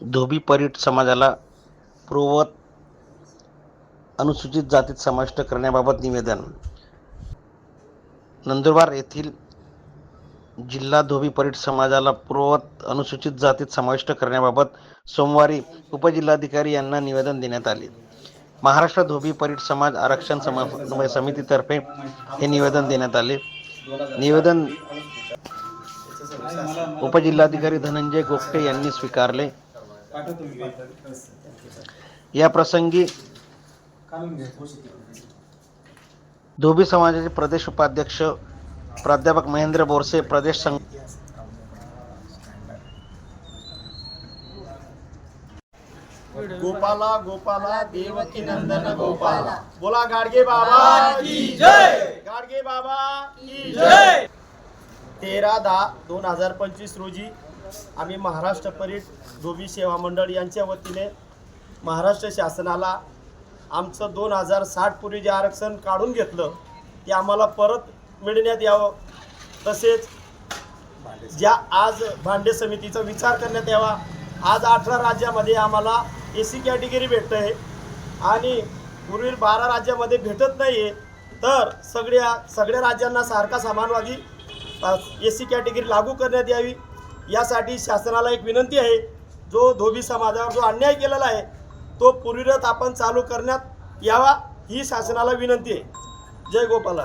धोबी परीट समाजाला पूर्ववत अनुसूचित जातीत समाविष्ट करण्याबाबत निवेदन. नंदुरबार येथील जिल्हा धोबी परीट समाजाला पूर्ववत अनुसूचित जातीत समाविष्ट करण्याबाबत सोमवारी उपजिल्हाधिकारी यांना निवेदन देण्यात आले. महाराष्ट्र धोबी परीट समाज आरक्षण समा समितीतर्फे हे निवेदन देण्यात आले. निवेदन उपजिल्हाधिकारी धनंजय गोपटे यांनी स्वीकारले. या प्रसंगी धोबी समाजाचे प्रदेश उपाध्यक्ष प्राध्यापक महेंद्र बोरसे प्रदेश संघ गोपाला गोपाला देवकी नंदन गोपाला. बोला गाडगे बाबा की जय! गाडगे बाबा की जय! तेरा दहा दोन हजार पंचवीस रोजी आम्ही महाराष्ट्र परीट धोबी सेवा मंडळ यांच्या वतीने महाराष्ट्र शासनाला आमचं दोन हजार साठ पूर्वी जे आरक्षण काढून घेतलं ते आम्हाला परत मिळण्यात यावं. तसेच ज्या आज भांडे समितीचा विचार करण्यात यावा आज अठरा राज्यामध्ये आम्हाला ए सी कॅटेगरी भेटत आहे आणि पूर्वी बारा राज्यामध्ये भेटत नाही आहे तर सगळ्या सगळ्या राज्यांना सारखा समानवादी ए सी कॅटेगरी लागू करण्यात यावी. यासाठी शासनाला एक विनंती आहे जो धोबी समाजावर जो अन्याय केलेला आहे तो पूर्विरत आपण चालू करण्यात यावा ही शासनाला विनंती आहे. जय गोपाला.